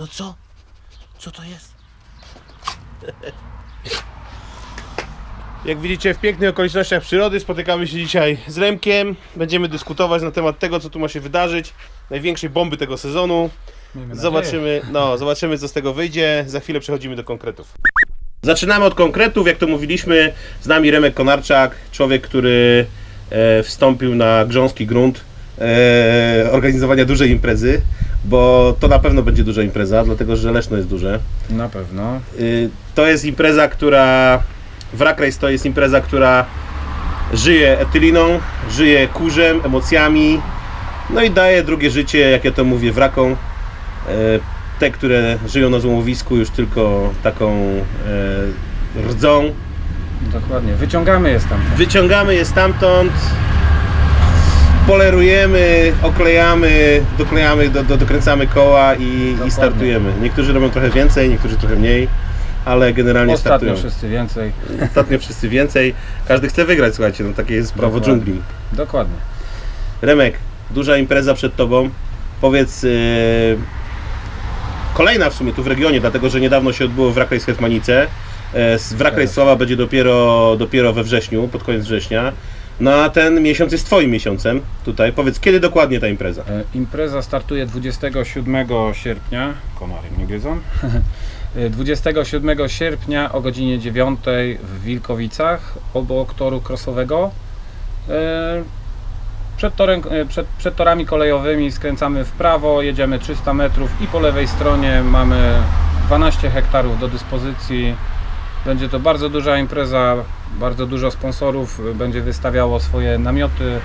No co? Co to jest? Jak widzicie, w pięknych okolicznościach przyrody spotykamy się dzisiaj z Remkiem. Będziemy dyskutować na temat tego, co tu ma się wydarzyć. Największej bomby tego sezonu. Zobaczymy, no, zobaczymy, co z tego wyjdzie. Za chwilę przechodzimy do konkretów. Zaczynamy od konkretów. Jak to mówiliśmy, z nami Remek Konarczak, człowiek, który e, wstąpił na grząski grunt e, organizowania dużej imprezy, bo to na pewno będzie duża impreza, dlatego że Leszno jest duże. Na pewno. Y, To jest impreza, która. Wrak Race to jest impreza, która żyje etyliną, żyje kurzem, emocjami, no i daje drugie życie, jak ja to mówię, wrakom. E, Te, które żyją na złomowisku, już tylko taką e, rdzą. Dokładnie. Wyciągamy je stamtąd. Wyciągamy je stamtąd, polerujemy, oklejamy, doklejamy, do, do, dokręcamy koła i, i Dokładnie. startujemy. Niektórzy robią trochę więcej, niektórzy trochę mniej, ale generalnie Ostatnio startują. wszyscy więcej. Ostatnio wszyscy więcej. Każdy chce wygrać, słuchajcie, no takie jest prawo Dokładnie. dżungli. Dokładnie. Remek, duża impreza przed tobą. Powiedz, yy, kolejna w sumie tu w regionie, dlatego że niedawno się odbyło w Rakraj Hetmanice. E, Wrak Tak. Sława będzie dopiero, dopiero we wrześniu, pod koniec września. No a ten miesiąc jest twoim miesiącem tutaj. Powiedz, kiedy dokładnie ta impreza? E, Impreza startuje 27 sierpnia. Komary mnie gryzą. E, 27 sierpnia o godzinie 9 w Wilkowicach obok toru krosowego. E, Przed, torem, e, przed, przed torami kolejowymi skręcamy w prawo, jedziemy 300 metrów i po lewej stronie mamy 12 hektarów do dyspozycji. Będzie to bardzo duża impreza, bardzo dużo sponsorów e, będzie wystawiało swoje namioty,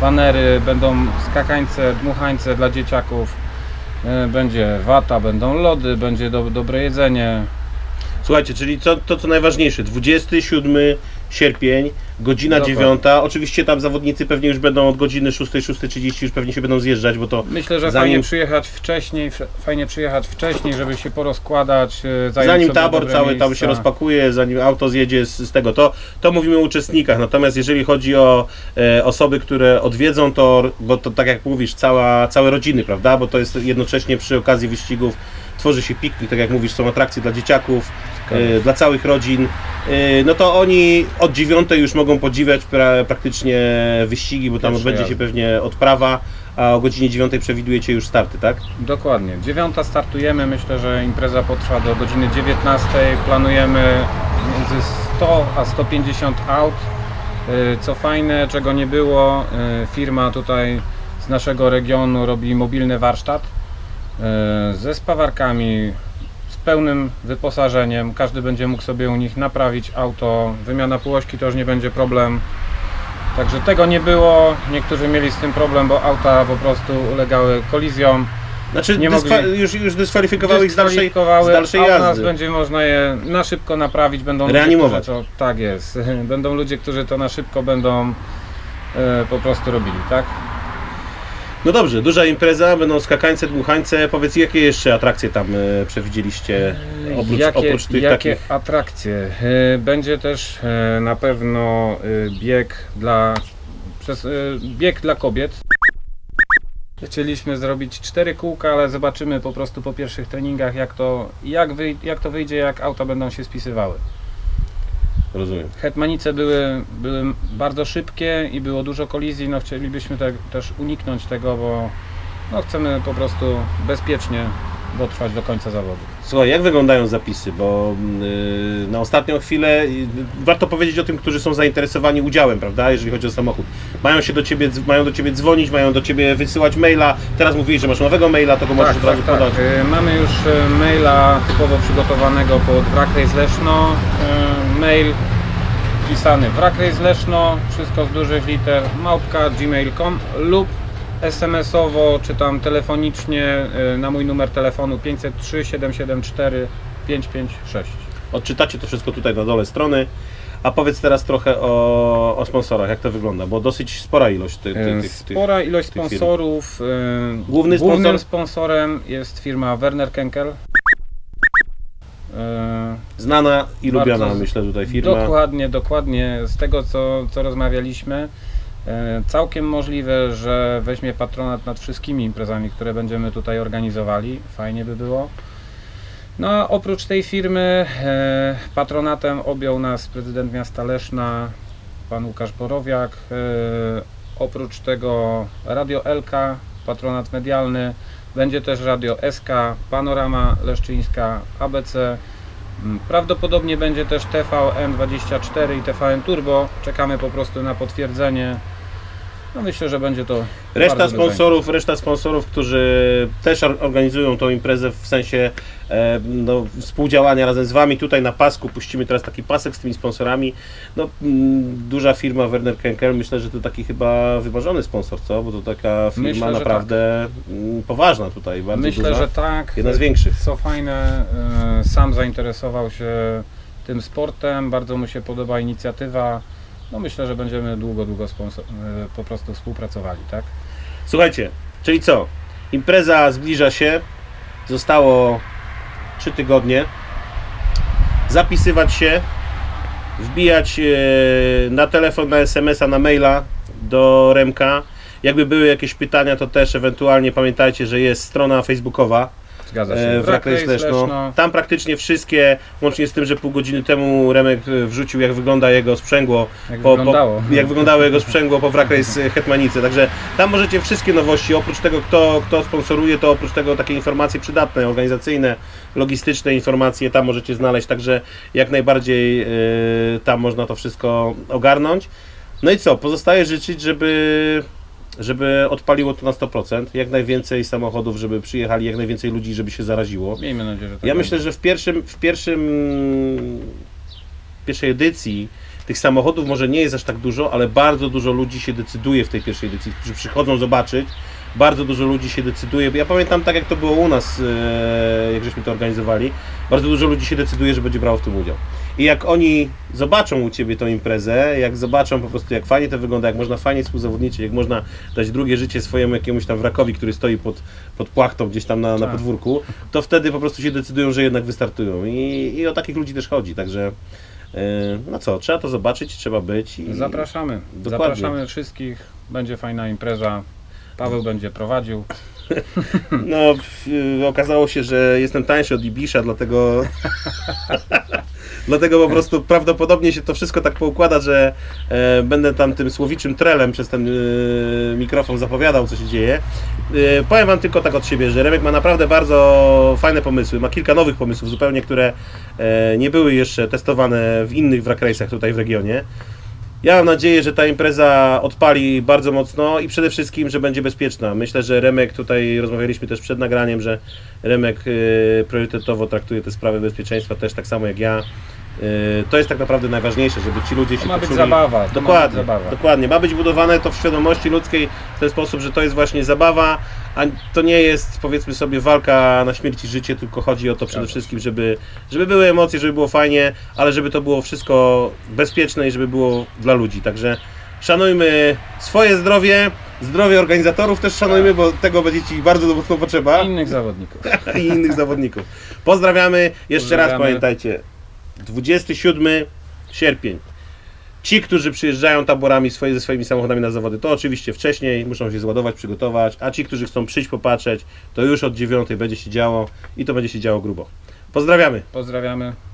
banery, będą skakańce, dmuchańce dla dzieciaków, e, będzie wata, będą lody, będzie do, dobre jedzenie. Słuchajcie, czyli co, to co najważniejsze, 27 sierpień, godzina Dokładnie. 9. Oczywiście tam zawodnicy pewnie już będą od godziny 6, 6.30 już pewnie się będą zjeżdżać, bo to Myślę, że Zanim- fajnie przyjechać wcześniej, fajnie przyjechać wcześniej, żeby się porozkładać, e, zająć Zanim sobie tabor dobre cały tam miejsca. się rozpakuje, zanim auto zjedzie z, z tego, to, to mówimy o uczestnikach. Natomiast jeżeli chodzi o e, osoby, które odwiedzą tor, bo to tak jak mówisz, cała, całe rodziny, prawda? Bo to jest jednocześnie przy okazji wyścigów tworzy się piknik, tak jak mówisz, są atrakcje dla dzieciaków, e, dla całych rodzin. E, no to oni od dziewiątej już mogą podziwiać pra, praktycznie wyścigi, bo tam Pierwsze odbędzie się pewnie odprawa, a o godzinie dziewiątej przewidujecie już starty, tak? Dokładnie. Dziewiąta startujemy. Myślę, że impreza potrwa do godziny 19. Planujemy między 100 a 150 aut. Yy, Co fajne, czego nie było, yy, firma tutaj z naszego regionu robi mobilny warsztat yy, ze spawarkami, pełnym wyposażeniem. Każdy będzie mógł sobie u nich naprawić auto. Wymiana półośki to już nie będzie problem. Także tego nie było. Niektórzy mieli z tym problem, bo auta po prostu ulegały kolizjom. Znaczy Nie mogli- już, już dyskwalifikowały ich z dalszej, z dalszej u nas jazdy. będzie można je na szybko naprawić. Będą ludzie, Reanimować. którzy To, tak jest. Będą ludzie, którzy to na szybko będą e, po prostu robili, tak? No dobrze, duża impreza, będą skakańce, dmuchańce. Powiedz, jakie jeszcze atrakcje tam e, przewidzieliście oprócz, jakie oprócz tych jakie takich? atrakcje? E, Będzie też e, na pewno bieg dla przez, bieg dla kobiet. Chcieliśmy zrobić cztery kółka, ale zobaczymy po prostu po pierwszych treningach jak to, jak, wyj- jak to wyjdzie, jak auta będą się spisywały. Rozumiem. Hetmanice były, były bardzo szybkie i było dużo kolizji. No, chcielibyśmy te, też uniknąć tego, bo no, chcemy po prostu bezpiecznie dotrwać do końca zawodu. Słuchaj, jak wyglądają zapisy? Bo yy, na ostatnią chwilę yy, warto powiedzieć o tym, którzy są zainteresowani udziałem, prawda, jeżeli chodzi o samochód. Mają się do ciebie, mają do ciebie dzwonić, mają do ciebie wysyłać maila. Teraz mówiłeś, że masz nowego maila, to go możesz od razu podać. Y, Mamy już y, maila typowo przygotowanego pod Wrak Race Leszno. Y, Mail pisany Wrak Race Leszno, wszystko z dużych liter, małpka gmail.com lub SMS-owo czy tam telefonicznie y, na mój numer telefonu 503 774 556. Odczytacie to wszystko tutaj na dole strony. A powiedz teraz trochę o, o sponsorach, jak to wygląda, bo dosyć spora ilość ty, ty, Y, tych, tych, Spora ilość tych sponsorów. y, Główny Głównym sponsor? sponsorem jest firma Werner Kenkel. Y, Znana i lubiana, myślę, tutaj firma. Dokładnie, dokładnie. Z tego co, co rozmawialiśmy, całkiem możliwe, że weźmie patronat nad wszystkimi imprezami, które będziemy tutaj organizowali. Fajnie by było. No a oprócz tej firmy e, patronatem objął nas prezydent miasta Leszna, pan Łukasz Borowiak. E, oprócz tego Radio LK, patronat medialny. Będzie też Radio SK, Panorama Leszczyńska, ABC. Mm, Prawdopodobnie będzie też TVN24 i TVN Turbo. Czekamy po prostu na potwierdzenie. No myślę, że będzie to Reszta sponsorów, reszta sponsorów, którzy też or- organizują tą imprezę w sensie e, no, współdziałania razem z Wami. Tutaj na pasku puścimy teraz taki pasek z tymi sponsorami. No, mm, duża firma Werner Kenkel, myślę, że to taki chyba wymarzony sponsor, co? Bo to taka firma Myślę, naprawdę mm, poważna tutaj, bardzo Myślę, duża. że tak. Jedna z większych. Co fajne, e, sam zainteresował się tym sportem, bardzo mu się podoba inicjatywa. No myślę, że będziemy długo, długo e, po prostu współpracowali, tak? Słuchajcie, czyli co? Impreza zbliża się. Zostało 3 tygodnie. Zapisywać się, wbijać e, na telefon, na SMS-a, na maila do Remka. Jakby były jakieś pytania, to też ewentualnie pamiętajcie, że jest strona facebookowa Zgadza się. e, w Wrak Race Race Leszno. Leszno. Tam praktycznie wszystkie, łącznie z tym, że pół godziny temu Remek e, wrzucił jak wygląda jego sprzęgło Jak po, wyglądało. Po, jak wyglądało jego sprzęgło po Wrak Race Hetmanice. Także tam możecie wszystkie nowości, oprócz tego kto, kto sponsoruje, to oprócz tego takie informacje przydatne, organizacyjne, logistyczne informacje tam możecie znaleźć, także jak najbardziej y, tam można to wszystko ogarnąć. No i co, pozostaje życzyć, żeby żeby odpaliło to na 100%, jak najwięcej samochodów, żeby przyjechali, jak najwięcej ludzi, żeby się zaraziło. Miejmy nadzieję, że tak Ja będzie. myślę, że w pierwszym, w pierwszym pierwszej edycji tych samochodów może nie jest aż tak dużo, ale bardzo dużo ludzi się decyduje w tej pierwszej edycji, którzy przychodzą zobaczyć. Bardzo dużo ludzi się decyduje. Ja pamiętam tak jak to było u nas, e, jak żeśmy to organizowali. Bardzo dużo ludzi się decyduje, że będzie brało w tym udział. I jak oni zobaczą u Ciebie tą imprezę, jak zobaczą po prostu jak fajnie to wygląda, jak można fajnie współzawodniczyć, jak można dać drugie życie swojemu jakiemuś tam wrakowi, który stoi pod, pod płachtą gdzieś tam na, na Tak. podwórku, to wtedy po prostu się decydują, że jednak wystartują. I, i o takich ludzi też chodzi, także e, no co, trzeba to zobaczyć, trzeba być. I... Zapraszamy. Dokładnie. Zapraszamy wszystkich. Będzie fajna impreza. Paweł będzie prowadził. No, okazało się, że jestem tańszy od Ibisza, dlatego. dlatego po prostu prawdopodobnie się to wszystko tak poukłada, że e, będę tam tym słowiczym trelem przez ten e, mikrofon zapowiadał, co się dzieje. E, powiem Wam tylko tak od siebie, że Remek ma naprawdę bardzo fajne pomysły. Ma kilka nowych pomysłów, zupełnie, które nie były jeszcze testowane w innych wrak race'ach tutaj w regionie. Ja mam nadzieję, że ta impreza odpali bardzo mocno i przede wszystkim, że będzie bezpieczna. Myślę, że Remek, tutaj rozmawialiśmy też przed nagraniem, że Remek y, priorytetowo traktuje te sprawy bezpieczeństwa też tak samo jak ja. Y, to jest tak naprawdę najważniejsze, żeby ci ludzie się ma być poczuli... zabawa. To ma być Dokładnie, zabawa. dokładnie. Ma być budowane to w świadomości ludzkiej w ten sposób, że to jest właśnie zabawa, a to nie jest powiedzmy sobie walka na śmierć i życie, tylko chodzi o to przede wszystkim, żeby, żeby były emocje, żeby było fajnie, ale żeby to było wszystko bezpieczne i żeby było dla ludzi. Także szanujmy swoje zdrowie, zdrowie organizatorów też szanujmy, bo tego będzie Ci bardzo mocno potrzeba I innych zawodników. i innych zawodników. Pozdrawiamy. Jeszcze raz Pozdrawiamy. pamiętajcie, 27 sierpień. Ci, którzy przyjeżdżają taborami swoje, ze swoimi samochodami na zawody, to oczywiście wcześniej muszą się zładować, przygotować, a ci, którzy chcą przyjść, popatrzeć, to już od 9 będzie się działo i to będzie się działo grubo. Pozdrawiamy. Pozdrawiamy.